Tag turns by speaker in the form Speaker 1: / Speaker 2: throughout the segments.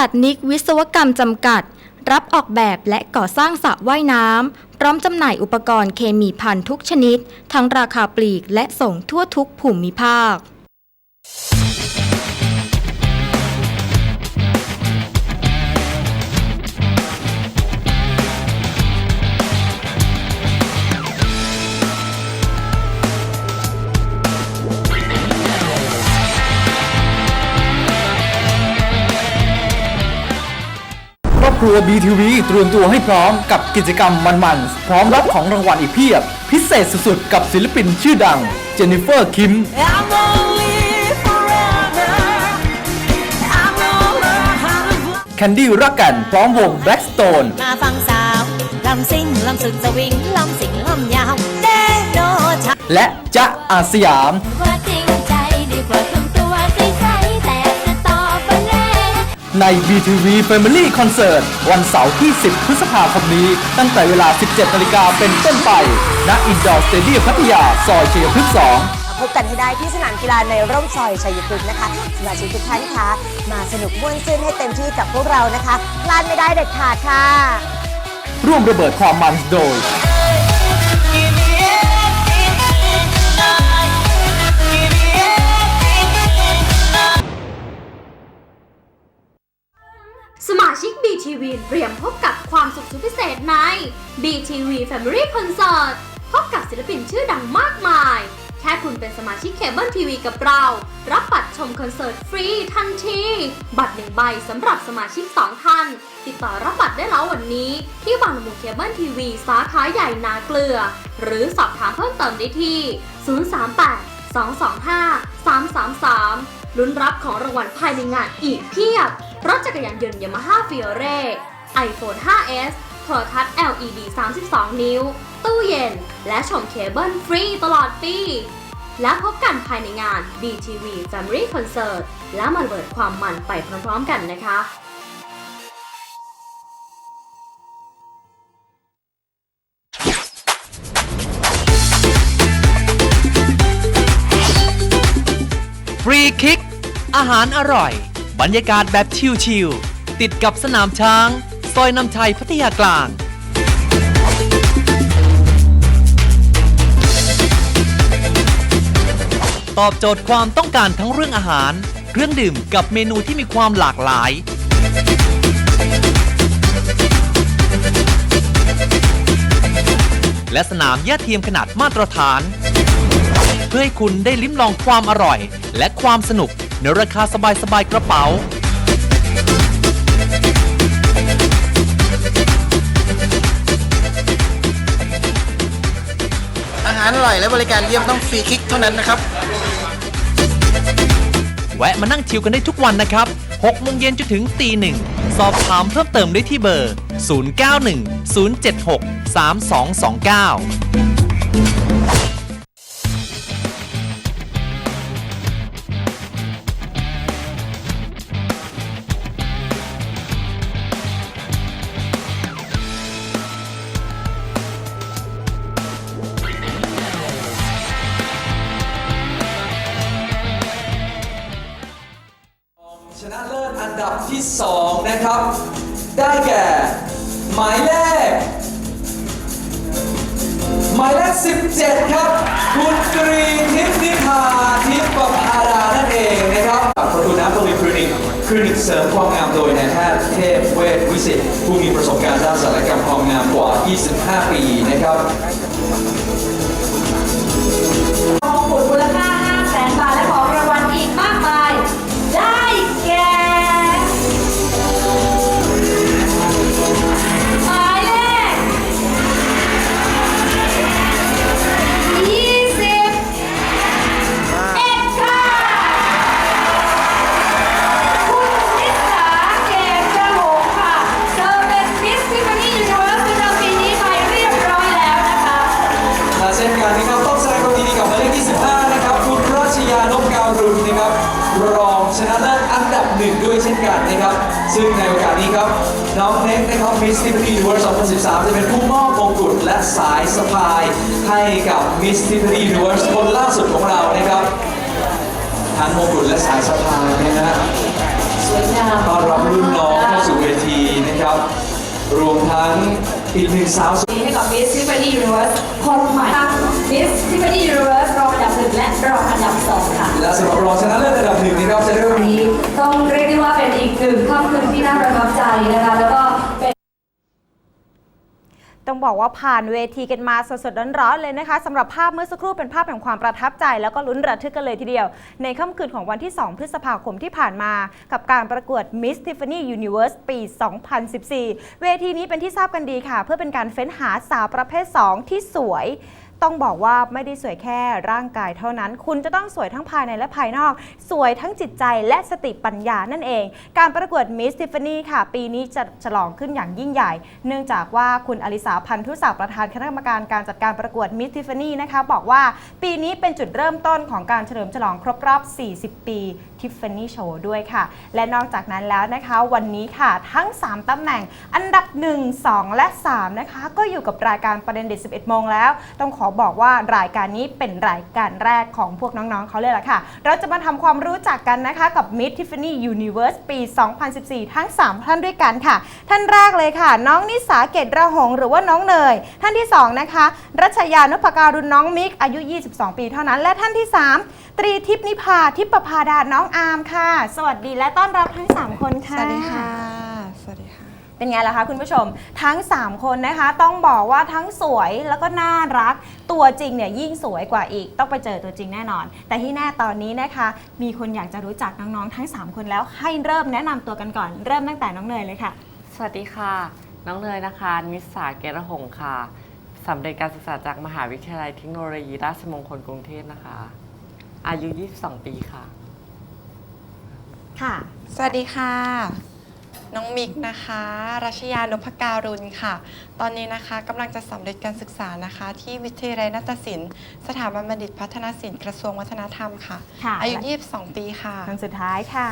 Speaker 1: ตัดนิกวิศวกรรมจำกัด รับออกแบบและก่อสร้างสระว่ายน้ำพร้อมจำหน่ายอุปกรณ์เคมีพันทุกชนิด ทั้งราคาปลีกและส่งทั่วทุกภูมิภาค
Speaker 2: อบครัว BTV เตรียมตัวให้พร้อมกับกิจกรรมมันๆ พร้อมรับของรางวัลอีกเพียบ พิเศษสุดๆ กับศิลปินชื่อดัง เจนนิเฟอร์คิม
Speaker 3: I'm gonna live forever. I'm gonna learn how to fly.
Speaker 2: แคนดี้รักกันพร้อมวง Blackstone
Speaker 3: มาฟังสาวลำซิ่งลำสุดสวิงลำสิงลำยาวเดโนชา
Speaker 2: และจ๊ะอาสยาม
Speaker 4: ว่าจริง ใน
Speaker 2: BTV Family Concert วันเสาร์ที่ 10 พฤษภาคมนี้ ตั้งแต่เวลา 17นาฬิกาเป็นต้นไป ณ อินดอร์สเตเดียมพัทยา ซอยชัยพฤกษ์2
Speaker 5: พบกันให้ได้ที่สนามกีฬาในร่มซอยชัยพฤกษ์นะคะสมาชิกทุกท่านคะมาสนุกม่วนซื่นให้เต็มที่กับพวกเรานะคะพลาดไม่ได้เด็ดขาดค่ะ
Speaker 2: ร่วมระเบิดความมันโดย
Speaker 6: สมาชิก BTV เตรียมพบกับความสุขสุดพิเศษใน BTV Family Concert พบกับศิลปินชื่อดังมากมาย แค่คุณเป็นสมาชิกเคเบิลทีวีกับเรา รับบัตรชมคอนเสิร์ตฟรีทันที บัตรหนึ่งใบสำหรับสมาชิก 2 ท่าน ติดต่อรับบัตรได้แล้ววันนี้ ที่บางละมุงเคเบิลทีวีสาขาใหญ่นาเกลือ หรือสอบถามเพิ่มเติมได้ที่ 038 225 333ลุ้นรับของรางวัลภายในงานอีกเพียบ รถจักรยานยนต์ยามาฮ่าฟิโอเร่ iPhone 5s โทรทัศน์ LED 32 นิ้ว ตู้เย็น และชมเคเบิลฟรีตลอดปี และพบกันภายในงาน BTV Family Concert และมาระเบิดความมันไปพร้อมๆกันนะคะ
Speaker 7: ฟรีคิก อาหารอร่อย บรรยากาศแบบชิลๆ ติดกับสนามช้าง ซอยนำชัยพัทยากลาง ตอบโจทย์ความต้องการทั้งเรื่องอาหาร เครื่องดื่มกับเมนูที่มีความหลากหลาย และสนามหญ้าเทียมขนาดมาตรฐาน เพื่อให้คุณได้ลิ้มลองความอร่อย และความสนุก ในราคาสบายๆกระเป๋า
Speaker 8: อาหารอร่อยและบริการเยี่ยมต้องฟรีคิกเท่านั้นนะครับ
Speaker 7: แวะมานั่งชิลกันได้ทุกวันนะครับ6โมงเย็นจนถึงตีหนึ่ง สอบถามเพิ่มเติมได้ที่เบอร์ 091
Speaker 9: อีกหนึ่งสาวสวย
Speaker 3: ให้กับมิสทิฟฟานี่ยูนิเวิร์สคนใหม่ทั้งมิสทิฟฟานี่ยูนิเวิร์สรองอันดับหนึ่งและรองอันดับสองค่ะ
Speaker 9: และสำหรับรองชนะเลิศระดับหนึ่งนะครับจะได้รับ
Speaker 3: วันนี้ต้องเรียกได้ว่าเป็นอีกหนึ่งค่ำคืนที่น่าประทับใจนะคะ แล้วก็เป็น
Speaker 5: ต้องบอกว่าผ่านเวทีกันมาสดๆร้อนๆเลยนะคะสำหรับภาพเมื่อสักครู่เป็นภาพแห่งความประทับใจ แล้วก็ลุ้นระทึกกันเลยทีเดียว ในค่ำคืนของวันที่ 2 พฤษภาคมที่ผ่านมา กับการประกวด Miss Tiffany Universe ปี 2014 เวทีนี้เป็นที่ทราบกันดีค่ะ เพื่อเป็นการเฟ้นหาสาวประเภท 2 ที่สวย ต้องบอกว่าไม่ได้สวยแค่ร่างกายเท่านั้น คุณจะต้องสวยทั้งภายในและภายนอก สวยทั้งจิตใจและสติปัญญานั่นเอง การประกวด Miss Tiffany ค่ะ ปีนี้จะฉลองขึ้นอย่างยิ่งใหญ่ เนื่องจากว่าคุณอลิสาพันธุศักดิ์ประธานคณะกรรมการการจัดการประกวด Miss Tiffany นะคะ บอกว่าปีนี้เป็นจุดเริ่มต้นของการเฉลิมฉลองครบรอบ 40 ปี Tiffany Show ด้วยค่ะ และนอกจากนั้นแล้วนะคะวันนี้ค่ะทั้ง 3ตำแหน่งอันดับ 1 2 และ 3 นะคะ ก็อยู่กับรายการประเด็นเด็ด 11 โมงแล้ว ต้องขอบอกว่ารายการนี้เป็นรายการแรกของพวกน้องๆเขาเลยล่ะค่ะ เราจะมาทำความรู้จักกันนะคะกับ Miss Tiffany Universe ปี 2014 ทั้ง 3 ท่านด้วยกันค่ะ ท่านแรกเลยค่ะ น้องนิสาเกตระหง หรือว่าน้องเนย ท่านที่ 2 นะคะ รัชยานุปการุณน้องมิกอายุ 22 ปีเท่านั้น และท่านที่ 3 ตรีทิพย์นิพาทิพประพาดาน้องอาร์มค่ะ สวัสดีและต้อนรับทั้ง 3 คนค่ะ
Speaker 10: สวัสดีค่ะ สวัสดีค่ะ
Speaker 5: เป็นไงล่ะคะคุณผู้ชมทั้ง 3 คนนะคะ ต้องบอกว่าทั้งสวยแล้วก็น่ารัก ตัวจริงเนี่ยยิ่งสวยกว่าอีก ต้องไปเจอตัวจริงแน่นอน แต่ที่แน่ตอนนี้นะคะ มีคนอยากจะรู้จักน้องๆทั้ง 3 คนแล้วให้เริ่มแนะนำตัวกันก่อน เริ่มตั้งแต่น้องเนยเลยค่ะ
Speaker 10: สวัสดีค่ะ น้องเนยนะคะ นิสาเกระหงค่ะสำเร็จการศึกษาจากมหาวิทยาลัยเทคโนโลยีราชมงคลกรุงเทพนะคะ อายุ 22 ปีค่ะ
Speaker 5: ค่ะ
Speaker 11: สวัสดีค่ะ น้องมิกนะคะ รัชยานพการุณค่ะ ตอนนี้นะคะกำลังจะสำเร็จการศึกษานะคะ ที่วิทยาลัยนาฏศิลป์ สถาบันบัณฑิตพัฒนศิลป์กระทรวงวัฒนธรรมค่ะ
Speaker 5: ค่ะ
Speaker 11: อายุ 22 ปีค่ะ
Speaker 5: คนสุดท้ายค่ะ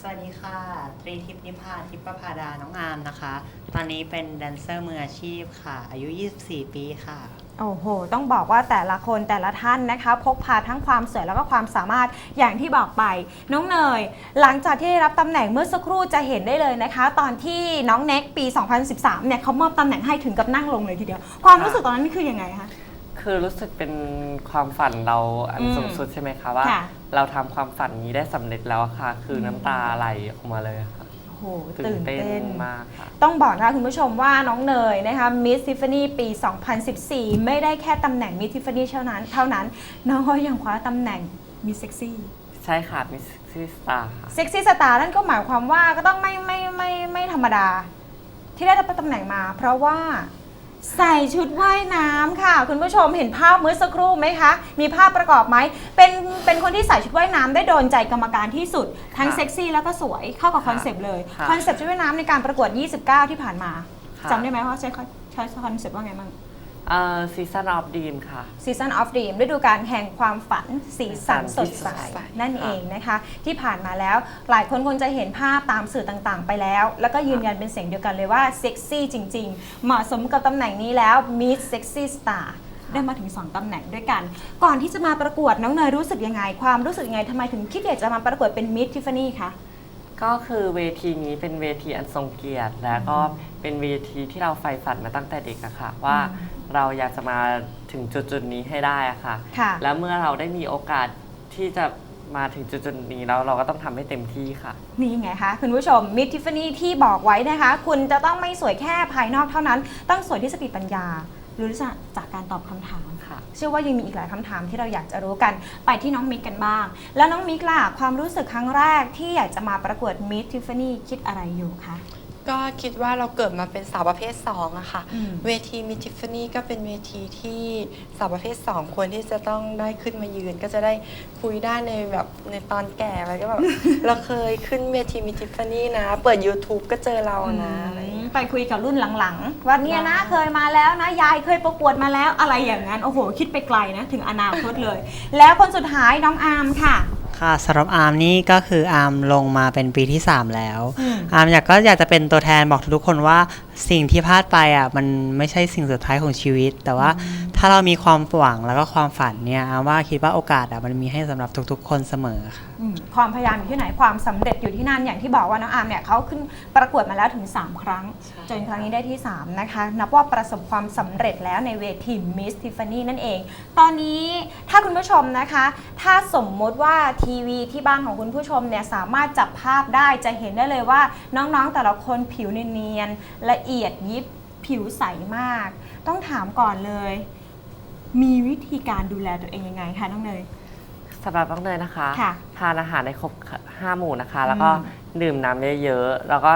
Speaker 12: สวัสดีค่ะ ตรีทิพย์นิพาทิพย์ประภาดา น้องอามนะคะ ตอนนี้เป็นแดนเซอร์มืออาชีพค่ะ อายุ 24 ปีค่ะ
Speaker 5: โอ้โห ต้องบอกว่าแต่ละคนแต่ละท่านนะคะ พกพาทั้งความสวยแล้วก็ความสามารถอย่างที่บอกไป น้องเนย หลังจากที่ได้รับตำแหน่งเมื่อสักครู่จะเห็นได้เลยนะคะ ตอนที่น้องเน็กปี 2013 เนี่ยเขามอบตำแหน่งให้ถึงกับนั่งลงเลยทีเดียว ความรู้สึกตอนนั้นนี่คือยังไงคะ
Speaker 10: คือรู้สึกเป็นความฝันเราอัน
Speaker 5: อืม
Speaker 10: สูงสุดใช่ไหมคะว่า
Speaker 5: ค่ะ
Speaker 10: เราทำความฝันนี้ได้สำเร็จแล้วอะค่ะ คือน้ำตาไหลออกมาเลยอะค่ะ
Speaker 5: โอ้โห
Speaker 10: ตื่
Speaker 5: ตื่
Speaker 10: น
Speaker 5: น
Speaker 10: เต้น
Speaker 5: เต้น
Speaker 10: มากค่ะ
Speaker 5: ต้องบอกนะคะคุณผู้ชมว่าน้องเนยนะคะมิสทิฟฟานี่ปี 2014 ไม่ได้แค่ตำแหน่งมิสทิฟฟานี่เท่านั้นเท่านั้น น้องก็ยังคว้าตำแหน่งมิสเซ็กซี่
Speaker 10: ใช่ค่ะมิสซิสตาค่ะ
Speaker 5: เซ็กซี่สตาร์นั่นก็หมายความว่าก็ต้องไม่ไม่ไม่ไม่ธรรมดา ที่ได้รับตำแหน่งมา เพราะว่า ใส่ชุดว่ายน้ำค่ะ คุณผู้ชมเห็นภาพเมื่อสักครู่ไหมคะ มีภาพประกอบไหมเป็นเป็นคนที่ใส่ชุดว่ายน้ำได้โดนใจกรรมการที่สุด ทั้ง
Speaker 10: ค่ะ
Speaker 5: เซ็กซี่แล้วก็สวยเข้ากับ
Speaker 10: ค่ะ
Speaker 5: คอนเซปต์เลย
Speaker 10: ค่ะ
Speaker 5: คอนเซปต์ชุดว่ายน้ำในการประกวด 29 ที่ผ่านมา
Speaker 10: ค่ะ
Speaker 5: จำได้ไหมว่าใช้ใช้คอนเซปต์ว่าไงบ้าง
Speaker 10: เอ่อ ซีซันออฟดีมค่ะ
Speaker 5: Season of Dream ฤดูกาลแห่งความฝันสีสันสดใส
Speaker 10: สีสันสดใส
Speaker 5: นั่นเองนะคะ ที่ผ่านมาแล้วหลายคนคงจะเห็นภาพตามสื่อต่างๆ ไปแล้ว แล้วก็ยืนยันเป็นเสียงเดียวกันเลยว่าเซ็กซี่จริง ๆ เหมาะสมกับตำแหน่งนี้แล้ว Miss Sexy Star ได้มาถึง 2ตำแหน่งด้วยกัน ก่อนที่จะมาประกวดน้องเนยรู้สึกยังไง ความรู้สึกยังไงทำไมถึงคิดอยากจะมาประกวดเป็น Miss Tiffany คะ
Speaker 10: ก็คือเวทีนี้เป็นเวทีอันทรงเกียรติ และก็เป็นเวทีที่เราใฝ่ฝันมาตั้งแต่เด็กอะค่ะว่า เราอยากจะมาถึงจุดจุดๆนี้ให้ได้อะค่ะ
Speaker 5: ค่ะ
Speaker 10: แล้วเมื่อเราได้มีโอกาสที่จะมาถึงจุดจุดๆนี้แล้วเราก็ต้องทำให้เต็มที่ค่ะ
Speaker 5: นี่ไงคะคุณผู้ชมมิทิฟฟานี่ที่บอกไว้นะคะ คุณจะต้องไม่สวยแค่ภายนอกเท่านั้น ต้องสวยที่สติปัญญา หรือจากจากการตอบคำถาม
Speaker 10: ค่ะ
Speaker 5: เชื่อว่ายังมีอีกหลายคำถามที่เราอยากจะรู้กันไปที่น้องมิกกันบ้าง แล้วน้องมิกล่ะความรู้สึกครั้งแรกที่อยากจะมาประกวดมิทิฟฟานี่คิดอะไรอยู่คะ
Speaker 11: ก็คิดว่าเราเกิดมาเป็นสาวประเภท2อะค่ะ
Speaker 5: อืม
Speaker 11: เวทีมิทิฟฟานี่ก็เป็นเวทีที่สาวประเภท2ควรที่จะต้องได้ขึ้นมายืน ก็จะได้คุยได้ในแบบในตอนแก่ไปก็แบบ เราเคยขึ้นเวทีมิทิฟฟานี่นะ เปิด YouTube ก็เจอเรานะอะไรอย่างเงี้ย
Speaker 5: ไปคุยกับรุ่นหลังๆ ว่าเนี่ยนะเคยมาแล้วนะยายเคยประกวดมาแล้วอะไรอย่างนั้น โอ้โห คิดไปไกลนะ ถึงอนาคตเลย แล้วคนสุดท้ายน้องอาร์มค่ะ
Speaker 12: ค่ะสำหรับอาร์มนี่ก็คืออาร์มลงมาเป็นปีที่ 3 แล้ว
Speaker 5: อืม
Speaker 12: อาร์มอยากก็อยากจะเป็นตัวแทนบอกทุกๆคนว่า สิ่งที่พลาดไปอะมันไม่ใช่สิ่งสุดท้ายของชีวิต แต่ว่าถ้าเรามีความหวังแล้วก็ความฝันเนี่ยอาว่าคิดว่าโอกาสอะมันมีให้สำหรับทุกๆ คนเสมอค่ะ
Speaker 5: อืมความพยายามอยู่ที่ไหนความสำเร็จอยู่ที่นั่นอย่างที่บอกว่าน้องอาร์มเนี่ยเขาขึ้นประกวดมาแล้วถึง 3 ครั้ง จนครั้งนี้ได้ที่ 3 นะคะ นับว่าประสบความสำเร็จแล้วในเวที Miss Tiffany นั่นเอง ตอนนี้ถ้าคุณผู้ชมนะคะ ถ้าสมมติว่าทีวีที่บ้านของคุณผู้ชมเนี่ยสามารถจับภาพได้จะเห็นได้เลยว่าน้องๆแต่ละคนผิวเนียนๆละเอียดยิบผิวใสมาก ต้องถามก่อนเลย มีวิธีการดูแลตัวเองยังไงคะน้องเนย
Speaker 10: สำหรับน้องเนยนะคะ
Speaker 5: ค่ะ
Speaker 10: ทานอาหารในครบห้าหมู่นะคะ แล้วก็
Speaker 5: อืม
Speaker 10: ดื่มน้ำเยอะๆแล้วก็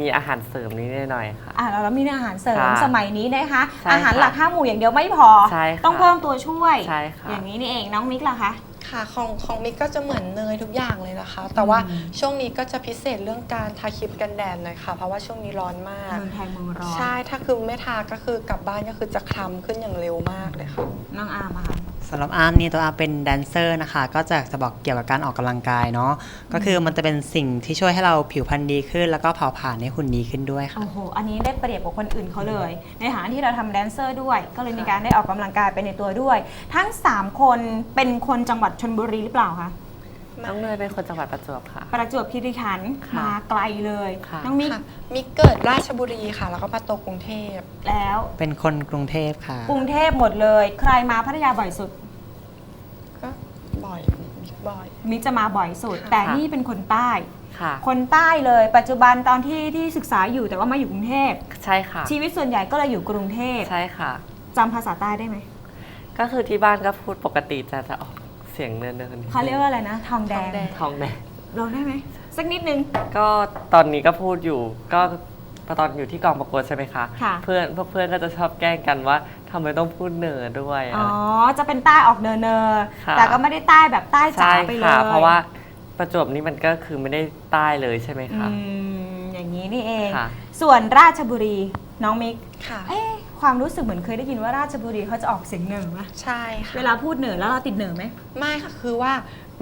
Speaker 10: มีอาหารเสริมนิดหน่อยๆค่ะ
Speaker 5: อะแล้วมีอาหารเสริม
Speaker 10: ค่ะ
Speaker 5: สมัยนี้นะคะ
Speaker 10: ใช่
Speaker 5: อาหาร
Speaker 10: ค่ะ
Speaker 5: หลักห้าหมู่อย่างเดียวไม่พอ
Speaker 10: ใช่ค่ะ
Speaker 5: ต้องเพิ่มตัวช่วย
Speaker 10: ใช่ค่ะ
Speaker 5: อย่างนี้นี่เองน้องมิกล่ะคะ
Speaker 11: ค่ะของของมิกก็จะเหมือนเนยทุกอย่างเลยนะคะ แต่ว่าช่วงนี้ก็จะพิเศษเรื่องการทาครีมกันแดดหน่อยค่ะ เพราะว่าช่วงนี้ร้อนมาก
Speaker 5: เมืองไทยเมืองร้อน
Speaker 11: ใช่ถ้าคือไม่ทาก็คือกลับบ้านก็คือจะคล้ำขึ้นอย่างเร็วมากเลยค่ะ
Speaker 5: น้องอาร์มอะค่ะ
Speaker 12: สำหรับอาร์มนี่ตัวอาร์มเป็นแดนเซอร์นะคะ ก็จะจะบอกเกี่ยวกับการออกกำลังกายเนาะก็คือมันจะเป็นสิ่งที่ช่วยให้เราผิวพรรณดีขึ้น แล้วก็เผาผลาญให้หุ่นดีขึ้นด้วยค่ะ
Speaker 5: โอ้โห อันนี้ได้เปรียบกว่าคนอื่นเขาเลย ในฐานะที่เราทำแดนเซอร์ด้วย ก็เลยมีการได้ออกกำลังกายไปในตัวด้วย ทั้ง 3 คนเป็นคนจังหวัดชนบุรีหรือเปล่าคะ
Speaker 10: น้องเนยเป็นคนจังหวัดประจวบค่ะ
Speaker 5: ประจวบคีรีขันธ์
Speaker 10: ค่ะ
Speaker 5: มาไกลเลย
Speaker 10: ค่ะ
Speaker 5: น้องมิก
Speaker 11: ค่ะมิกเกิดราชบุรีค่ะ แล้วก็มาโตกรุงเทพ
Speaker 5: แล้ว
Speaker 12: เป็นคนกรุงเทพค่ะ
Speaker 5: กรุงเทพหมดเลย ใครมาพัทยาบ่อยสุด
Speaker 11: ก็บ่อยมิกบ่อย
Speaker 5: มิกจะมาบ่อยสุด แต่นี่เป็นคนใต้
Speaker 10: ค่ะ
Speaker 5: คนใต้เลยปัจจุบันตอนที่ที่ศึกษาอยู่แต่ว่ามาอยู่กรุงเทพ
Speaker 10: ใช่ค่ะ
Speaker 5: ชีวิตส่วนใหญ่ก็เลยอยู่กรุงเทพ
Speaker 10: ใช่ค่ะ
Speaker 5: จำภาษาใต้ได้ไหม
Speaker 10: ก็คือที่บ้านก็พูดปกติจะจะออก เสียงเนินๆนิดนึง
Speaker 5: เขาเรียกว่าอะไรนะ ทองแดง
Speaker 10: ทองแดง
Speaker 5: ลองได้ไหมสักนิดนึง
Speaker 10: ก็ตอนนี้ก็พูดอยู่ก็ตอนอยู่ที่กองประกวดใช่ไหมคะ
Speaker 5: ค่ะ
Speaker 10: เพื่อนพวกเพื่อนก็จะชอบแกล้งกันว่าทำไมต้องพูดเหนือด้วย
Speaker 5: อ๋อ
Speaker 10: อะไร
Speaker 5: จะเป็นใต้ออกเนอเนอๆ
Speaker 10: ค่ะ
Speaker 5: แต่ก็ไม่ได้ใต้แบบใต้จ๋า
Speaker 10: ใช่
Speaker 5: ไปเลย
Speaker 10: ค่ะเพราะว่าประจวบนี่มันก็คือไม่ได้ใต้เลยใช่ไหม
Speaker 5: อื
Speaker 10: คะ
Speaker 5: มอย่างนี้นี่เอง
Speaker 10: ค่ะ
Speaker 5: ส่วนราชบุรีน้องมิก
Speaker 11: ค่ะ
Speaker 5: เอ๊ะ ความรู้สึกเหมือนเคยได้ยินว่าราชบุรีเขาจะออกเสียงเหนือไหม
Speaker 11: ใช่ค่ะ
Speaker 5: เวลาพูดเหนือแล้วเราติดเหนือไหม
Speaker 11: ไม่ค่ะคือว่า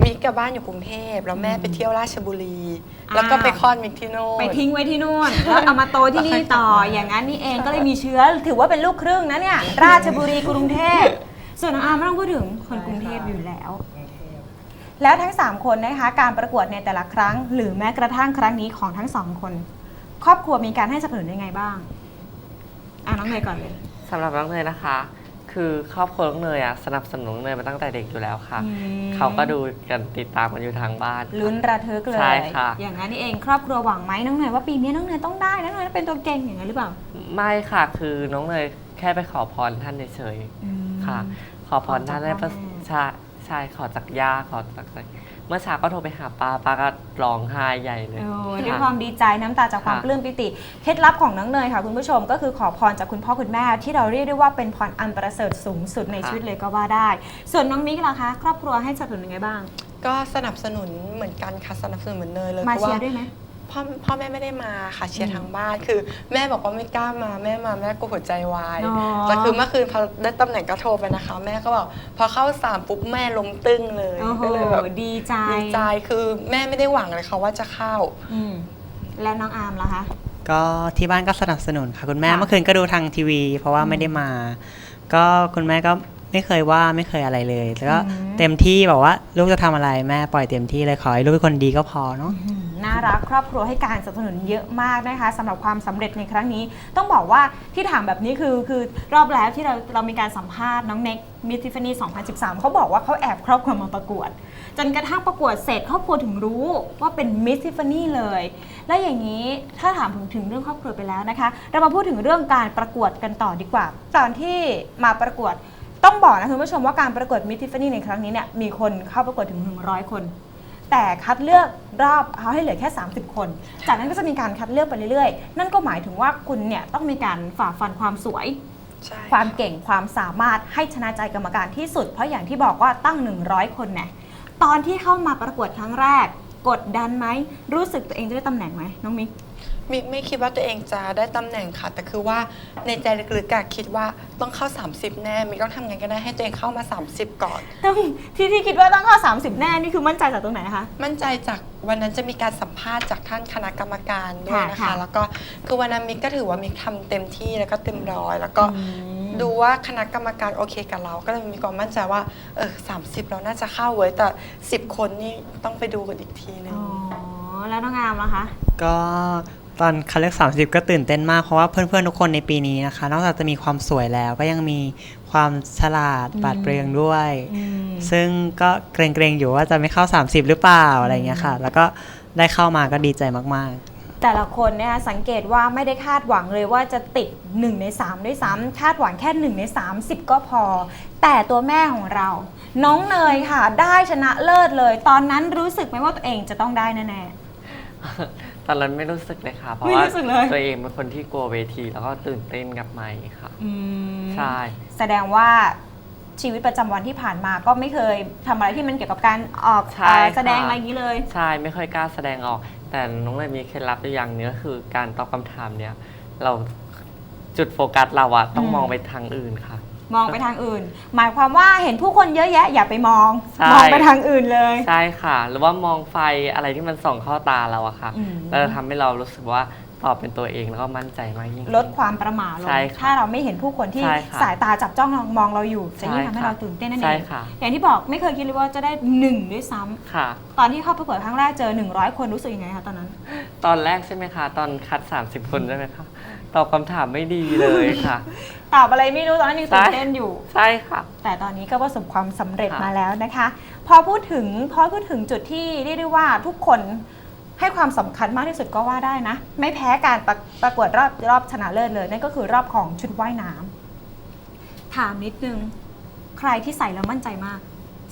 Speaker 11: มิกกับบ้านอยู่กรุงเทพแล้วแม่ไปเที่ยวราชบุรี
Speaker 5: อ้าว
Speaker 11: แล้วก็ไปคลอดมิกที่โน่น
Speaker 5: ไปทิ้งไว้ที่นู่นแล้วเอามาโตที่นี่ต่ออย่างนั้นนี่เองก็เลยมีเชื้อ ถือว่าเป็นลูกครึ่งนะเนี่ยราชบุรีกรุงเทพส่วนน้องอาร์มไม่ต้องพูดถึงคนกรุงเทพอยู่แล้วแล้วทั้ง 3 คนนะคะการประกวดในแต่ละครั้ง หรือแม้กระทั่งครั้งนี้ของทั้งสองคน ครอบครัวมีการให้สนับสนุนยังไงบ้าง อะน้องเนยก่อนเลย
Speaker 10: สำหรับน้องเนยนะคะ คือครอบครัวน้องเนยอะสนับสนุนน้องเนยมาตั้งแต่เด็กอยู่แล้วค่ะ
Speaker 5: อืม
Speaker 10: เขาก็ดูกันติดตามกันอยู่ทางบ้านค่ะ
Speaker 5: ลุ้นระทึกเลย
Speaker 10: ใช่ค่ะ
Speaker 5: อย่างนั้นนี่เองครอบครัวหวังไหมน้องเนยว่าปีนี้น้องเนยต้องได้นะน้องเนยเป็นตัวเก่งอย่างนั้นหรือเปล่า
Speaker 10: ไม่ค่ะ คือน้องเนยแค่ไปขอพรท่านเฉยๆค่ะ ขอพรท่านได้ประ
Speaker 5: ขอจากพ่อแม่
Speaker 10: ใช่ใช่ขอจากย่าขอจากอะไรเมื่อเช้าก็โทรไปหาป้าป้าก็ร้องไห้ใหญ่เลย
Speaker 5: โอ้
Speaker 10: ค่ะ
Speaker 5: ด้วยความดีใจน้ำตาจากความ
Speaker 10: ค่ะ
Speaker 5: ปลื้มปิติ เคล็ดลับของน้องเนยค่ะ คุณผู้ชมก็คือขอพรจากคุณพ่อคุณแม่ ที่เราเรียกได้ว่าเป็นพรอันประเสริฐสูงสุดในชีวิตเลยก็ว่าได้ ส่วนน้องมิกล่ะคะ ครอบครัวให้สนับสนุนยังไงบ้าง
Speaker 11: ก็สนับสนุนเหมือนกันค่ะสนับสนุนเหมือนเนยเลย
Speaker 5: มา
Speaker 11: เพราะ
Speaker 5: เชีย
Speaker 11: ว่า
Speaker 5: ร์ด้วยไหม
Speaker 11: พ่อพ่อแม่ไม่ได้มาค่ะเชียร์ทางบ้านคือ แม่บอกว่าไม่กล้ามาแม่มาแม่กลัวหัวใจวาย
Speaker 5: อ๋อ
Speaker 11: แต่คือเมื่อคืนพอได้ตำแหน่งก็โทรไปนะคะ แม่ก็บอกพอเข้าสามปุ๊บแม่ล้มตึ้งเลย
Speaker 5: โอ้โห
Speaker 11: ก็เลยแบบ
Speaker 5: ดีใจ
Speaker 11: ดีใจคือแม่ไม่ได้หวังเลยค่ะว่าจะเข้า
Speaker 5: อืมแล้วน้องอาร์มล่ะคะ
Speaker 12: ก็ที่บ้านก็สนับสนุนค่ะคุณแม่
Speaker 5: ค่ะ
Speaker 12: เมื่อคืนก็ดูทางทีวี เพราะว่าไม่ได้มา ก็คุณแม่ก็ไม่เคยว่าไม่เคยอะไรเลย แล้วก็
Speaker 5: อืม
Speaker 12: เต็มที่บอกว่าลูกจะทำอะไรแม่ปล่อยเต็มที่เลยขอให้ลูกเป็นคนดีก็พอเนาะ
Speaker 5: อืม น่ารัก ครอบครัวให้การสนับสนุนเยอะมากนะคะสำหรับความสำเร็จในครั้งนี้ ต้องบอกว่าที่ถามแบบนี้คือคือรอบแล้วที่เราเรามีการสัมภาษณ์น้องเน็กมิทิฟานี่2013 เขาบอกว่าเขาแอบครอบครัวมาประกวด จนกระทั่งประกวดเสร็จครอบครัวถึงรู้ว่าเป็นมิสทิฟานี่เลย และอย่างนี้ถ้าถามถึงถึงเรื่องครอบครัวไปแล้วนะคะ เรามาพูดถึงเรื่องการประกวดกันต่อดีกว่า ตอนที่มาประกวดต้องบอกนะคุณผู้ชมว่าการประกวดมิทิฟานี่ในครั้งนี้เนี่ยมีคนเข้าประกวดถึง 100 คน แต่คัดเลือกรอบเอาให้เหลือแค่ 30 คน จากนั้นก็จะมีการคัดเลือกไปเรื่อยๆ นั่นก็หมายถึงว่าคุณเนี่ยต้องมีการฝ่าฟันความสวย
Speaker 11: ใช่
Speaker 5: ความเก่งความสามารถให้ชนะใจกรรมการที่สุด เพราะอย่างที่บอกว่าตั้ง 100 คนเนี่ยตอนที่เข้ามาประกวดครั้งแรก กดดันไหมรู้สึกตัวเองจะได้ตำแหน่งไหมน้องมิก
Speaker 11: มิกไม่คิดว่าตัวเองจะได้ตำแหน่งค่ะ แต่คือว่าในใจลึกๆอะคิดว่าต้องเข้า 30 แน่มิกต้องทำไงก็ได้ให้ตัวเองเข้ามา 30 ก่อน
Speaker 5: ต้องที่ที่คิดว่าต้องเข้า 30 แน่นี่คือมั่นใจจากตรงไหนคะ
Speaker 11: มั่นใจจากวันนั้นจะมีการสัมภาษณ์จากท่านคณะกรรมการด้วยนะ
Speaker 5: ค่ะ
Speaker 11: คะ
Speaker 5: ค่ะ
Speaker 11: แล้วก็คือวันนั้นมิกก็ถือว่ามิกทำเต็มที่แล้วก็เต็มร้อยแล้วก็ ดูว่าคณะกรรมการโอเคกับเรา ก็เลยมีความมั่นใจว่า เออสาเราน่าจะเข้าเว้ย แต่10คนนี่ต้องไปดูกันอีกทีนึง
Speaker 5: อ๋อ แล้วน้องอามล่ะคะ
Speaker 12: ก็ ตอนคัดเลือก30 ก็ตื่นเต้นมากเพราะว่าเพื่อนๆ ทุกคนในปีนี้นะคะ นอกจากจะมีความสวยแล้วก็ยังมีความฉลาด
Speaker 5: อืม
Speaker 12: ปราดเปรื่องด้วย
Speaker 5: อืม
Speaker 12: ซึ่งก็เกรงๆ อยู่ว่าจะไม่เข้า 30 หรือเปล่าอะไรอย่างเงี้ยค่ะ แล้วก็ได้เข้ามาก็ดีใจมากๆ
Speaker 5: แต่ละคนเนี่ยสังเกตว่าไม่ได้คาดหวังเลยว่าจะติด 1 ใน 3 ด้วยซ้ำคาดหวังแค่ 1 ใน 30 ก็พอ แต่ตัวแม่ของเรา น้องเนยค่ะ ได้ชนะเลิศเลย ตอนนั้นรู้สึกไหมว่าตัวเองจะต้องได้แน่
Speaker 10: ตอนนั้นไม่รู้สึกเลยค่ะ เพราะ
Speaker 5: ไม่
Speaker 10: ว่า
Speaker 5: รู้สึกเลย
Speaker 10: ตัวเองเป็นคนที่กลัวเวที แล้วก็ตื่นเต้นกับไมค์ค่ะ
Speaker 5: ๆอืม
Speaker 10: ใช่
Speaker 5: แสดงว่าชีวิตประจำวันที่ผ่านมาก็ไม่เคยทำอะไรที่มันเกี่ยวกับการออก
Speaker 10: ใช่
Speaker 5: เอ่อ
Speaker 10: ค่ะ
Speaker 5: แสดงอะไรอย่างนี้เลย
Speaker 10: ใช่ไม่ค่อยกล้าแสดงออก แต่น้องเลยมีเคล็ดลับอยู่อย่างหนึงก็คือการตอบคำถามเนี้ยเราจุดโฟกัสเราอะต้อง
Speaker 5: อืม
Speaker 10: มองไปทางอื่นค่ะ
Speaker 5: มองไปทางอื่น หมายความว่าเห็นผู้คนเยอะแยะ อย่าไปมอง
Speaker 10: ใช่
Speaker 5: มองไปทางอื่นเลย
Speaker 10: ใช่ค่ะ หรือว่ามองไฟอะไรที่มันส่องเข้าตาเราอะค่ะ
Speaker 5: อืม
Speaker 10: แล้วจะทำให้เรารู้สึกว่าตอบเป็นตัวเองแล้วก็มั่นใจมากยิ่งขึ้น
Speaker 5: ลดความประหม่าลง
Speaker 10: ใช่ค่ะ
Speaker 5: ถ้าเราไม่เห็นผู้คนที่
Speaker 10: ใช่ค่ะ
Speaker 5: สายตาจับจ้องมองเราอยู่จะยิ่ง
Speaker 10: ใช่
Speaker 5: ทำให้
Speaker 10: ค่ะ
Speaker 5: เราตื่นเต้นนั่นเอ
Speaker 10: ใช่
Speaker 5: ง
Speaker 10: ค่ะ
Speaker 5: อย่างที่บอกไม่เคยคิดเลยว่าจะได้หนึ่งด้วยซ้ำ
Speaker 10: ค่ะ
Speaker 5: ตอนที่เข้าประกวดครั้งแรกเจอ 100 คนรู้สึกยังไงคะตอนนั้น
Speaker 10: ตอนแรกใช่ไหมคะ ตอนคัด 30 คนใช่ไหมคะ ตอบคำถามไม่ดีเลยค่ะ
Speaker 5: ตอบอะไรไม่รู้ตอนนั้นยังตื่น
Speaker 10: ใช่
Speaker 5: เต้นอยู่
Speaker 10: ใช่ค่ะ
Speaker 5: แต่ตอนนี้ก็ประสบความสำเร็จ
Speaker 10: ค่ะ
Speaker 5: มาแล้วนะคะ พอพูดถึงพอพูดถึงจุดที่เรียกได้ว่าทุกคนให้ความสำคัญมากที่สุดก็ว่าได้นะ ไม่แพ้การประประกวดรอบรอบชนะเลิศเลยนั่นก็คือรอบของชุดว่ายน้ำถามนิดนึง ใครที่ใส่แล้วมั่นใจมาก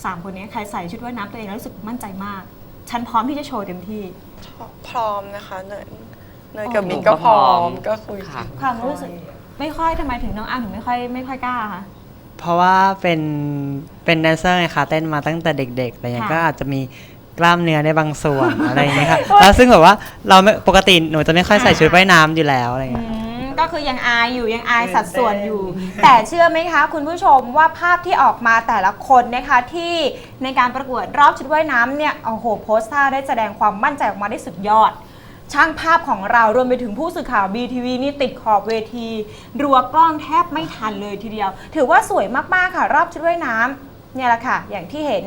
Speaker 5: สามคนนี้ใครใส่ชุดว่ายน้ำตัวเองแล้วรู้สึกมั่นใจมาก ฉันพร้อมที่จะโชว์เต็มที่
Speaker 11: พร้อมนะคะเนยเนยกับ
Speaker 5: อ๋อ
Speaker 11: มิกก็พร้อมก็คุย
Speaker 10: ค่ะ
Speaker 5: ความรู้สึก ไม่ค่อยทำไมถึงน้องอ้ำถึงไม่ค่อยไม่ค่อยกล้าคะ
Speaker 12: เพราะว่าเป็นเป็นแดนเซอร์ไงคะเต้นมาตั้งแต่เด็กๆอะไรเงี้ย
Speaker 5: ค่ะ
Speaker 12: ก็อาจจะมีกล้ามเนื้อในบางส่วน อะไรอย่างเงี้ยค่ะแล้วซึ่งแบบว่าเราไม่ปกติหนูจะไม่ค่อยใส่ชุดว่ายน้ำอยู่แล้วอะไรเงี้ย
Speaker 5: อืมก็คือยังอายอยู่ยังอายสัดส่วนอยู่ แต่เชื่อไหมคะคุณผู้ชมว่าภาพที่ออกมาแต่ละคนนะคะที่ในการประกวดรอบชุดว่ายน้ำเนี่ยโอ้โหโพสท่าได้แสดงความมั่นใจออกมาได้สุดยอด ช่างภาพของเรารวมไปถึงผู้สื่อข่าว BTV นี่ติดขอบเวที รัวกล้องแทบไม่ทันเลยทีเดียว ถือว่าสวยมาก ๆ ค่ะ รอบชุดว่ายน้ำเนี่ยแหละค่ะ อย่างที่เห็น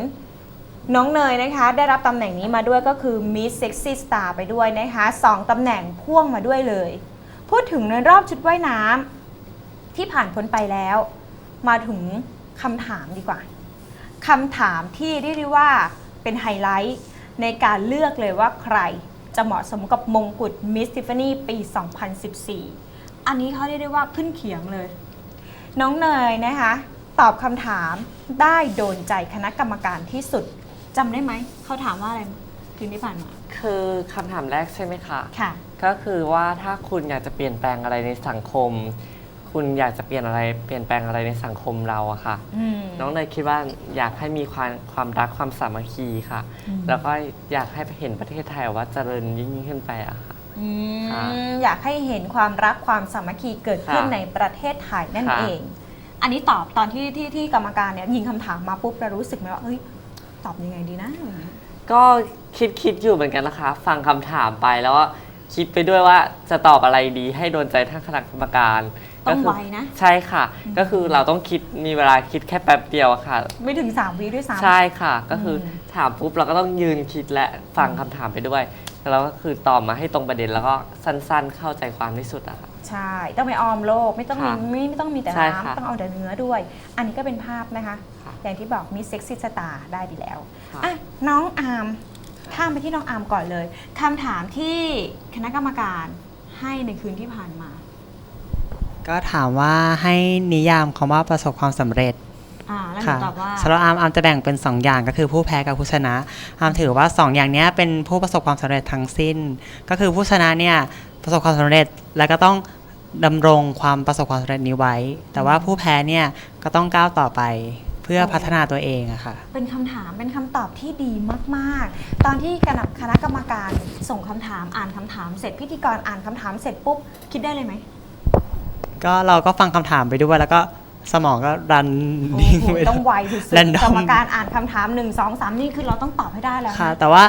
Speaker 5: น้องเนยนะคะ ได้รับตำแหน่งนี้มาด้วยก็คือ Miss Sexy Star ไปด้วยนะคะสองตำแหน่งพ่วงมาด้วยเลย พูดถึงในรอบชุดว่ายน้ำที่ผ่านพ้นไปแล้ว มาถึงคำถามดีกว่าคำถามที่เรียกได้ว่าเป็นไฮไลท์ในการเลือกเลยว่าใคร จะเหมาะสมกับมงกุฎ Miss Tiffany ปี 2014 อันนี้เขาเรียกได้ว่าขึ้นเขียงเลย น้องเนยนะคะ ตอบคำถามได้โดนใจคณะกรรมการที่สุดจำได้ไหม เขาถามว่าอะไรคืนที่ผ่านมา
Speaker 10: คือคำถามแรกใช่ไหมคะ
Speaker 5: ค่ะ
Speaker 10: ก็คือว่าถ้าคุณอยากจะเปลี่ยนแปลงอะไรในสังคม คุณอยากจะเปลี่ยนอะไรเปลี่ยนแปลงอะไรในสังคมเราอะค่ะ
Speaker 5: อืม
Speaker 10: น้องเนยคิดว่าอยากให้มีความความรักความสามัคคีค่ะ
Speaker 5: อืม
Speaker 10: แล้วก็อยากให้เห็นประเทศไทยว่าเจริญยิ่งยิ่งขึ้นไปอะค่ะ
Speaker 5: อืม
Speaker 10: ค่ะ
Speaker 5: อยากให้เห็นความรักความสามัคคีเกิดขึ้น
Speaker 10: ค่ะ
Speaker 5: ในประเทศไทยนั่น
Speaker 10: ค่ะ
Speaker 5: เอง อันนี้ตอบตอนที่ที่ที่กรรมการเนี่ยยิงคำถามมาปุ๊บเรารู้สึกไหมว่าเฮ้ยตอบยังไงดีนะอะไรอย่างเงี้ย
Speaker 10: ก็คิดคิดอยู่เหมือนกันนะคะ ฟังคำถามไปแล้วก็คิดไปด้วยว่าจะตอบอะไรดีให้โดนใจท่านคณะกรรมการ
Speaker 5: ต้อง
Speaker 10: ก็คื
Speaker 5: ไวนะ
Speaker 10: ใช่ค่ะ ก็คือเราต้องคิดมีเวลาคิดแค่แป๊บเดียวอะค่ะ
Speaker 5: ไม่ถึง 3วิด้วยซ้ำ
Speaker 10: ใช่ค่ะ ก็คืออ
Speaker 5: ม
Speaker 10: ถามปุ๊บเราก็ต้องยืนคิดและฟังคำถามไปด้วย แล้วก็คือตอบมาให้ตรงประเด็นแล้วก็สั้นๆ เข้าใจความที่สุดอะค่ะ
Speaker 5: ใช่ ต้องไม่ออมโลก ไม่ต้องมี
Speaker 10: ค่ะ
Speaker 5: ไม่ไม่ต้องมีแต่
Speaker 10: ใช่ค่ะ
Speaker 5: น้ำต้องเอาแต่เนื้อด้วย อันนี้ก็เป็นภาพนะคะ
Speaker 10: ค่ะ
Speaker 5: อย่างที่บอกมีเซ็กซี่สตาร์ได้ดีแล้ว
Speaker 10: ค่ะ
Speaker 5: อะน้องอาร์มข้ามไปที่น้องอาร์มก่อนเลยคำถามที่คณะกรรมการให้ในคืนที่ผ่านมา
Speaker 12: ก็ถามว่าให้นิยามคำว่าประสบความสำเร็จ
Speaker 5: อ่าแล้วหนู
Speaker 12: ค่ะ
Speaker 5: ตอบว่า
Speaker 12: สำหรับอาร์มอาร์มจะแบ่งเป็น 2 อย่างก็คือผู้แพ้กับผู้ชนะอาร์มถือว่า 2 อย่างเนี้ยเป็นผู้ประสบความสำเร็จทั้งสิ้น ก็คือผู้ชนะเนี่ยประสบความสำเร็จแล้วก็ต้องดำรงความประสบความสำเร็จนี้ไว้ แต่ว่าผู้แพ้เนี่ยก็ต้องก้าวต่อไปเพื่อพัฒนาตัวเองอะค่ะ
Speaker 5: เป็นคำถามเป็นคำตอบที่ดีมากๆ ตอนที่คณะคณะกรรมการส่งส่งคำถามอ่านคำถามเสร็จพิธีกรอ่านคำถามเสร็จปุ๊บคิดได้เลยไหม
Speaker 12: ก็เราก็ฟังคำถามไปด้วยแล้วก็สมองก็รันดิ้ง
Speaker 5: โอ้โห
Speaker 12: ไป
Speaker 5: ต้องไวสุด
Speaker 12: แรน
Speaker 5: ๆ
Speaker 12: ด
Speaker 5: กร
Speaker 12: อ
Speaker 5: ร
Speaker 12: ม
Speaker 5: มการอ่านคำถาม1 2 3 นี่คือเราต้องตอบให้ได้แล้ว
Speaker 12: ค่ะ
Speaker 5: นะ
Speaker 12: แต่ว่า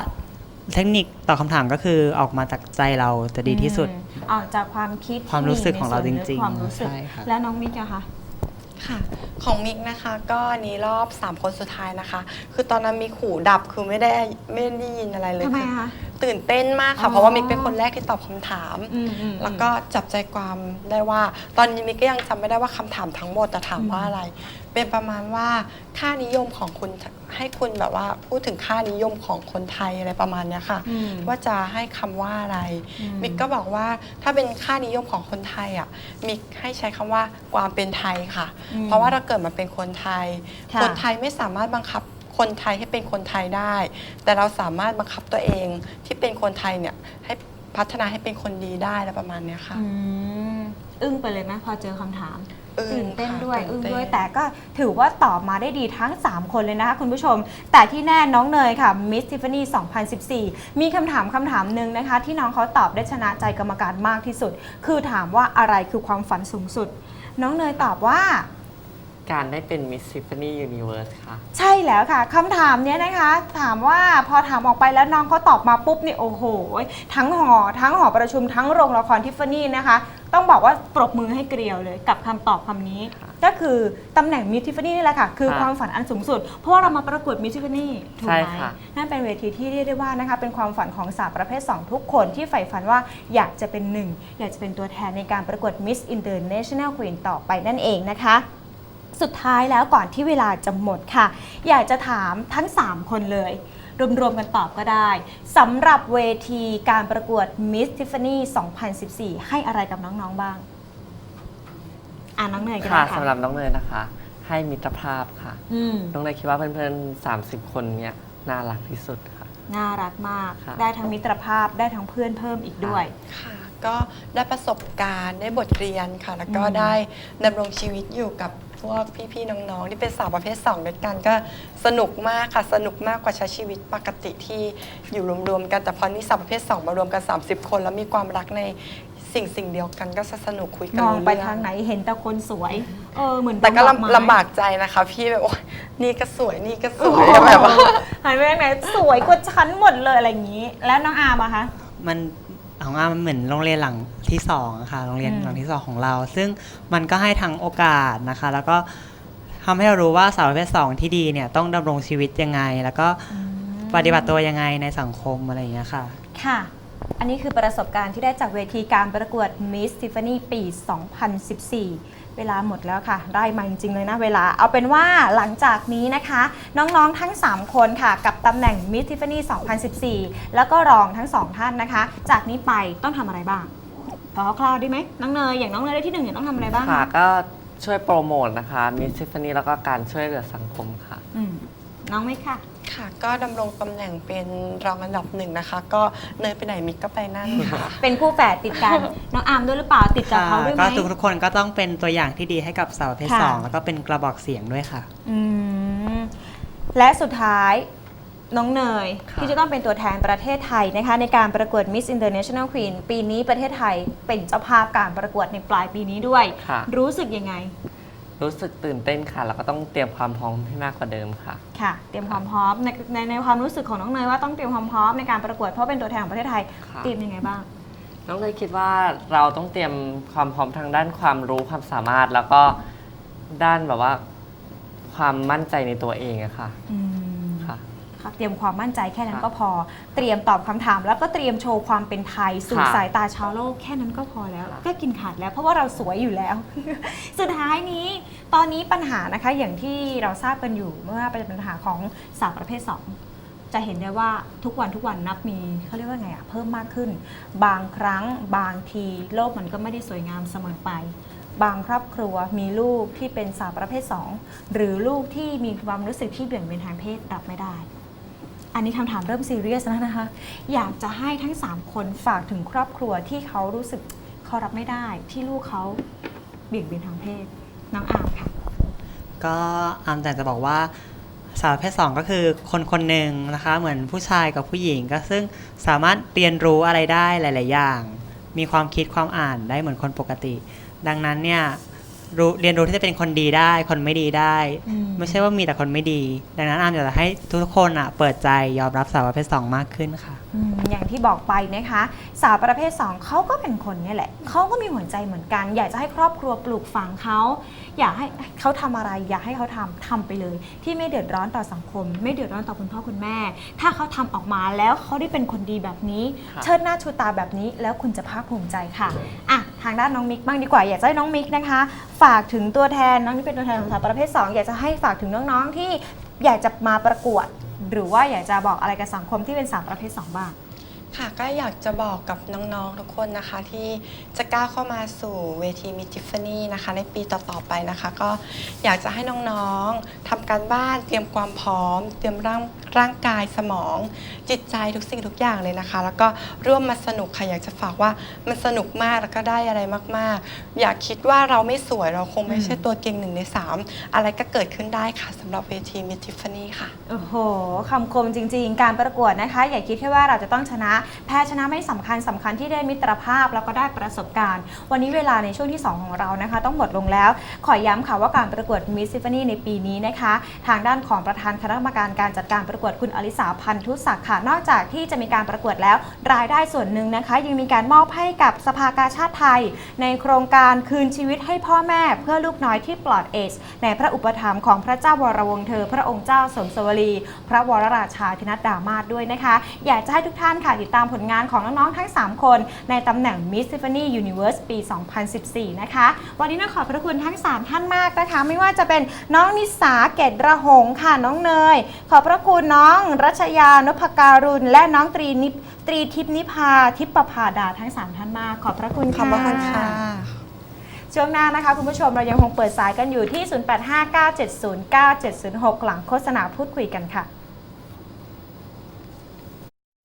Speaker 12: เทคนิคตอบคำถามก็คือออกมาจากใจเราจะดีที่สุด
Speaker 5: อืมออกจากความคิดที่
Speaker 12: ความรู้สึกของเรา
Speaker 5: ในส่วนลึก
Speaker 12: จริงๆ
Speaker 5: ความรู้สึก
Speaker 12: ใช่ค่ะ
Speaker 5: แล้วน้องมิกอะคะ
Speaker 11: ค่ะ ของมิกนะคะก็อันนี้รอบ 3 คนสุดท้ายนะคะ คือตอนนั้นมิกหูดับคือไม่ได้ไม่ได้ยินอะไรเลย
Speaker 5: ทำไม
Speaker 11: คือ
Speaker 5: คะ
Speaker 11: ตื่นเต้นมาก
Speaker 5: อ๋
Speaker 11: ค่ะ
Speaker 5: อ
Speaker 11: เพราะว่ามิกเป็นคนแรกที่ตอบคำถาม
Speaker 5: อืมอืม
Speaker 11: แล้วก็จับใจความได้ว่า ตอนนี้มิกก็ยังจำไม่ได้ว่าคำถามทั้งหมดจะถามว่าอะไร เป็นประมาณว่าค่านิยมของคุณให้คุณแบบว่าพูดถึงค่านิยมของคนไทยอะไรประมาณเนี้ยค่ะ
Speaker 5: อืม
Speaker 11: ว่าจะให้คำว่าอะไร
Speaker 5: อืม
Speaker 11: มิกก็บอกว่าถ้าเป็นค่านิยมของคนไทยอะมิกให้ใช้คำว่าความเป็นไทยค่ะ
Speaker 5: อืม
Speaker 11: เพราะว่าเราเกิดมาเป็นคนไทย
Speaker 5: ค่ะ
Speaker 11: คนไทยไม่สามารถบังคับ คนไทยให้เป็นคนไทยได้ แต่เราสามารถบังคับตัวเองที่เป็นคนไทยเนี่ยให้พัฒนาให้เป็นคนดีได้อะไรประมาณเนี้ยค่ะ
Speaker 5: อืมอึ้งไปเลยไหมพอเจอคำถาม
Speaker 11: อึ้ง
Speaker 5: ตื่นเต้น
Speaker 11: ค่ะ
Speaker 5: ด้วย
Speaker 11: ตื่น
Speaker 5: อึ้ง
Speaker 11: เต้น
Speaker 5: ด้วยแต่ก็ถือว่าตอบมาได้ดีทั้ง 3 คนเลยนะคะคุณผู้ชม แต่ที่แน่น้องเนยค่ะ Miss Tiffany 2014 มีคำถามคำถามหนึ่งนะคะ ที่น้องเขาตอบได้ชนะใจกรรมการมากที่สุด คือถามว่าอะไรคือความฝันสูงสุด น้องเนยตอบว่า
Speaker 10: การได้เป็น Miss Tiffany Universe ค่ะ
Speaker 5: ใช่แล้วค่ะคำถามเนี้ยนะคะ ถามว่าพอถามออกไปแล้วน้องเขาตอบมาปุ๊บนี่โอ้โห ทั้งหอ ทั้งหอประชุมทั้งโรงละครทิฟฟานี่นะคะ ต้องบอกว่าปรบมือให้เกลียวเลยกับคำตอบคำนี้ก็คือตำแหน่งมิ s ทิฟฟานี่นี่แหละค่ะ คือ
Speaker 10: ค่ะ
Speaker 5: ความฝันอันสูงสุด เพราะว่าเรามาประกวดมิ s ทิฟฟานี่ถูก
Speaker 10: ใช่
Speaker 5: ไหม
Speaker 10: ค่ะ
Speaker 5: นั่นเป็นเวทีที่เรียกได้ว่านะคะเป็นความฝันของสาวประเภท 2 ทุกคนที่ใฝ่ฝันว่าอยากจะเป็นหนึ่งอยากจะเป็นตัวแทนในการประกวด Miss International Queen ต่อไปนั่นเองนะคะ สุดท้ายแล้วก่อนที่เวลาจะหมดค่ะ อยากจะถามทั้ง 3 คนเลย รวมๆกันตอบก็ได้สำหรับเวทีการประกวด Miss Tiffany 2014 ให้อะไรกับน้องๆบ้าง อ่าน้องเนยก็
Speaker 10: ค่ะ
Speaker 5: ได้ค่ะ
Speaker 10: สำหรับน้องเนยนะคะ ให้มิตรภาพค่ะ
Speaker 5: อืม
Speaker 10: น้องเนยคิดว่าเพื่อนๆ 30 คนเนี่ยน่ารักที่สุดค่ะ
Speaker 5: น่ารักมาก
Speaker 10: ค่ะ
Speaker 5: ได้ทั้งมิตรภาพได้ทั้งเพื่อนเพิ่มอีกด้วย
Speaker 11: ค่ะ ก็ได้ประสบการณ์ได้บทเรียนค่ะ แล้วก็
Speaker 5: อืม
Speaker 11: ได้ดำรงชีวิตอยู่กับพวกพี่ๆน้องๆที่เป็นสาวประเภท2ด้วยกันก็สนุกมากค่ะสนุกมากกว่าใช้ชีวิตปกติที่อยู่รวมๆกันแต่พอนี้สาวประเภท2มารวมกัน 30 คน แล้วมีความรักในสิ่งสิ่งเดียวกันก็จะสนุกคุยกัน
Speaker 5: มอง
Speaker 11: รู้
Speaker 5: ไป
Speaker 11: เรื่
Speaker 5: ทางไหนเห็นแต่คนสวย เออเหมือน
Speaker 11: แต่ก็
Speaker 5: ดอกไม้
Speaker 11: ลำลำบากใจนะคะ พี่แบบโอ๊ยนี่ก็สวยนี่ก็ส
Speaker 5: โอ้
Speaker 11: วย
Speaker 5: โห
Speaker 11: แบบว่า
Speaker 5: หันไปทางไหนสวยกว่าฉันหมดเลยอะไรอย่างนี้ แล้วน้องอาร์มอะคะ
Speaker 12: มัน ของอามันเหมือนโรงเรียนหลังที่สองอะค่ะโรงเรียน
Speaker 5: อืม
Speaker 12: หลังที่สองของเรา ซึ่งมันก็ให้ทั้งโอกาสนะคะ แล้วก็ทำให้เรารู้ว่าสาวประเภทสองที่ดีเนี่ยต้องดำรงชีวิตยังไง แล้วก็ปฏิบัติตัวยังไงในสังคมอะไรอย่างเงี้ยค่ะ
Speaker 5: ค่ะ อันนี้คือประสบการณ์ที่ได้จากเวทีการประกวด Miss Tiffany ปี 2014 เวลาหมดแล้วค่ะ ได้มาจริงๆเลยนะเวลา เอาเป็นว่าหลังจากนี้นะคะ น้องๆทั้ง 3 คนค่ะ กับตำแหน่ง Miss Tiffany 2014 แล้วก็รองทั้ง 2 ท่านนะคะ จากนี้ไปต้องทำอะไรบ้างพอคร่าวๆได้ไหมน้องเนยอย่างน้องเนยได้ที่หนึ่งเนี่ยต้องทำอะไรบ้าง
Speaker 10: ค่ะ
Speaker 5: คะ
Speaker 10: ก็ช่วยโปรโมทนะคะ Miss Tiffany แล้วก็การช่วยเหลือสังคมค่ะ
Speaker 5: อืมน้องไหมค่ะ
Speaker 11: ค่ะ ก็ดำรงตำแหน่งเป็นรองอันดับหนึ่งนะคะ ก็เนยไปไหนมิกก็ไปนั่นค่ะ
Speaker 5: เป็นคู่แฝดติดกัน น้องอาร์มด้วยหรือเปล่าติดกับเขาด้วยไหม
Speaker 12: ก็ทุกทุกๆคนก็ต้องเป็นตัวอย่างที่ดีให้กับสาวประเภท
Speaker 5: ค่ะ
Speaker 12: สองแล้วก็เป็นกระบอกเสียงด้วยค่ะ
Speaker 5: อืมและสุดท้ายน้องเนย
Speaker 10: ค่ะ
Speaker 5: ที่จะต้องเป็นตัวแทนประเทศไทยนะคะ ในการประกวด Miss International Queen ปีนี้ประเทศไทยเป็นเจ้าภาพการประกวดในปลายปีนี้ด้วย
Speaker 10: ค่ะ
Speaker 5: รู้สึกยังไง
Speaker 10: รู้สึกตื่นเต้นค่ะ แล้วก็ต้องเตรียมความพร้อมให้มากกว่าเดิมค่ะ
Speaker 5: ค่ะ เตรียมความพร้อมในในในความรู้สึกของน้องเนยว่าต้องเตรียมความพร้อมในการประกวดเพราะเป็นตัวแทนของประเทศไทย
Speaker 10: ค่ะ
Speaker 5: เตรียมยังไงบ้าง
Speaker 10: น้องเลยคิดว่าเราต้องเตรียมความพร้อมทางด้านความรู้ความสามารถแล้วก็ด้านแบบว่า ความมั่นใจในตัวเองอะค่ะ
Speaker 5: อืม
Speaker 10: ค่ะ
Speaker 5: ค่ะ เตรียมความมั่นใจแค่นั้น
Speaker 10: ค่ะ
Speaker 5: ก็พอ เตรียมตอบคำถาม แล้วก็เตรียมโชว์ความเป็นไทยสู่
Speaker 10: ค่ะ
Speaker 5: สายตาชาวโลกแค่นั้นก็พอแล้ว
Speaker 10: ค่ะ
Speaker 5: ก็กินขาดแล้วเพราะว่าเราสวยอยู่แล้ว สุดท้ายนี้ ตอนนี้ปัญหานะคะอย่างที่เราทราบกันอยู่เมื่อเป็นปัญหาของสาวประเภท2จะเห็นได้ว่าทุกวันทุกวันนับมีเขาเรียกว่าไงอะเพิ่มมากขึ้น บางครั้งบางทีโลกมันก็ไม่ได้สวยงามเสมอไป บางครอบครัวมีลูกที่เป็นสาวประเภท 2 หรือลูกที่มีความรู้สึกที่เบี่ยงเบนทางเพศรับไม่ได้ อันนี้คำถามเริ่มซีเรียสแล้วนะคะ อยากจะให้ทั้ง 3 คนฝากถึงครอบครัวที่เขารู้สึกเขารับไม่ได้ที่ลูกเขาเบี่ยงเบนทางเพศน้องอามค่ะ
Speaker 12: ก็อามแต่จะบอกว่าสาวประเภทสองก็คือคนคนหนึ่งนะคะ เหมือนผู้ชายกับผู้หญิงก็ซึ่งสามารถเรียนรู้อะไรได้หลาย ๆ อย่าง มีความคิดความอ่านได้เหมือนคนปกติ ดังนั้นเนี่ย รู้เรียนรู้ที่จะเป็นคนดีได้ คนไม่ดีได้
Speaker 5: อืม
Speaker 12: ไม่ใช่ว่ามีแต่คนไม่ดี ดังนั้นอามอยากจะให้ทุกๆคนอะเปิดใจยอมรับสาวประเภทสองมากขึ้นค่ะ
Speaker 5: อืมอย่างที่บอกไปนะคะ สาวประเภท 2เขาก็เป็นคนเนี่ยแหละเขาก็มีหัวใจเหมือนกัน อยากจะให้ครอบครัวปลูกฝังเขา อยากให้เขาทำอะไร อยากให้เขาทำทำไปเลย ที่ไม่เดือดร้อนต่อสังคม ไม่เดือดร้อนต่อคุณพ่อคุณแม่ ถ้าเขาทำออกมาแล้วเขาได้เป็นคนดีแบบนี้
Speaker 10: ค่ะ
Speaker 5: เชิดหน้าชูตาแบบนี้ แล้วคุณจะภาคภูมิใจค่ะอะทางด้านน้องมิกบ้างดีกว่า อยากจะให้น้องมิกนะคะ ฝากถึงตัวแทนน้องนี่เป็นตัวแทนของสาวประเภท 2 อยากจะให้ฝากถึงน้องๆที่อยากจะมาประกวด หรือว่าอยากจะบอกอะไรกับสังคมที่เป็นสาวประเภท 2 บ้าง
Speaker 11: ค่ะก็อยากจะบอกกับน้องๆทุกคนนะคะ ที่จะก้าวเข้ามาสู่เวทีมิทิฟ f านี่นะคะ ในปีต่อๆไปนะคะ ก็อยากจะให้น้องๆทำการบ้านเตรียมความพร้อม เตรียมร่างร่างกายสมอง จิตใจทุกสิ่งทุกอย่างเลยนะคะ แล้วก็ร่วมมาสนุกค่ะอยากจะฝากว่ามันสนุกมากแล้วก็ได้อะไรมากๆ อยากคิดว่าเราไม่สวยเราคงไม่ใช่ตัวเก่งหนึ่งในสามอะไรก็เกิดขึ้นได้ค่ะสำหรับเวทีมิทิฟ f านี่ค่ะ
Speaker 5: โอ้โหคำคมจริง ๆ การประกวดนะคะ อย่าคิดแค่ว่าเราจะต้องชนะแพ้ชนะไม่สำคัญสำคัญที่ได้มิตรภาพแล้วก็ได้ประสบการณ์ วันนี้เวลาในช่วงที่ 2 ของเรานะคะ ต้องหมดลงแล้ว ขอย้ำค่ะว่าการประกวดมิสซิฟ a นีในปีนี้นะคะ ทางด้านของประธานคณะกรรมการการจัดการประกวดคุณอลิสาพันธุศักดิ์ค่ะนอกจากที่จะมีการประกวดแล้ว รายได้ส่วนหนึ่งนะคะ ยังมีการมอบให้กับสภากาชาติไทย ในโครงการคืนชีวิตให้พ่อแม่เพื่อลูกน้อยที่ปลอดเอชในพระอุปถัมภ์ของพระเจ้าวรวงเธอ พระองค์เจ้าสมสวรี พระวรราชาธินัดดามาศด้วยนะคะ อยากจะให้ทุกท่านค่ะติดตามผลงานของน้อง ๆ ทั้ง 3 คน ในตำแหน่ง Miss Tiffany Universe ปี 2014 นะคะ วันนี้ต้องขอบพระคุณทั้ง 3 ท่านมากนะคะ ไม่ว่าจะเป็นน้องนิสาเกตระหงค่ะ น้องเนย ขอบพระคุณน้องรัชยานพการุณ และน้องตรีนิพตรีทิพย์นิพาทิพประภาดาทั้ง 3 ท่านมาก ขอบพระคุณ
Speaker 11: ขอบพระคุณค่ะ
Speaker 5: ช่วงหน้านะคะ คุณผู้ชมเรายังคงเปิดสายกันอยู่ที่ 0859709706 หลังโฆษณาพูดคุยกันค่ะ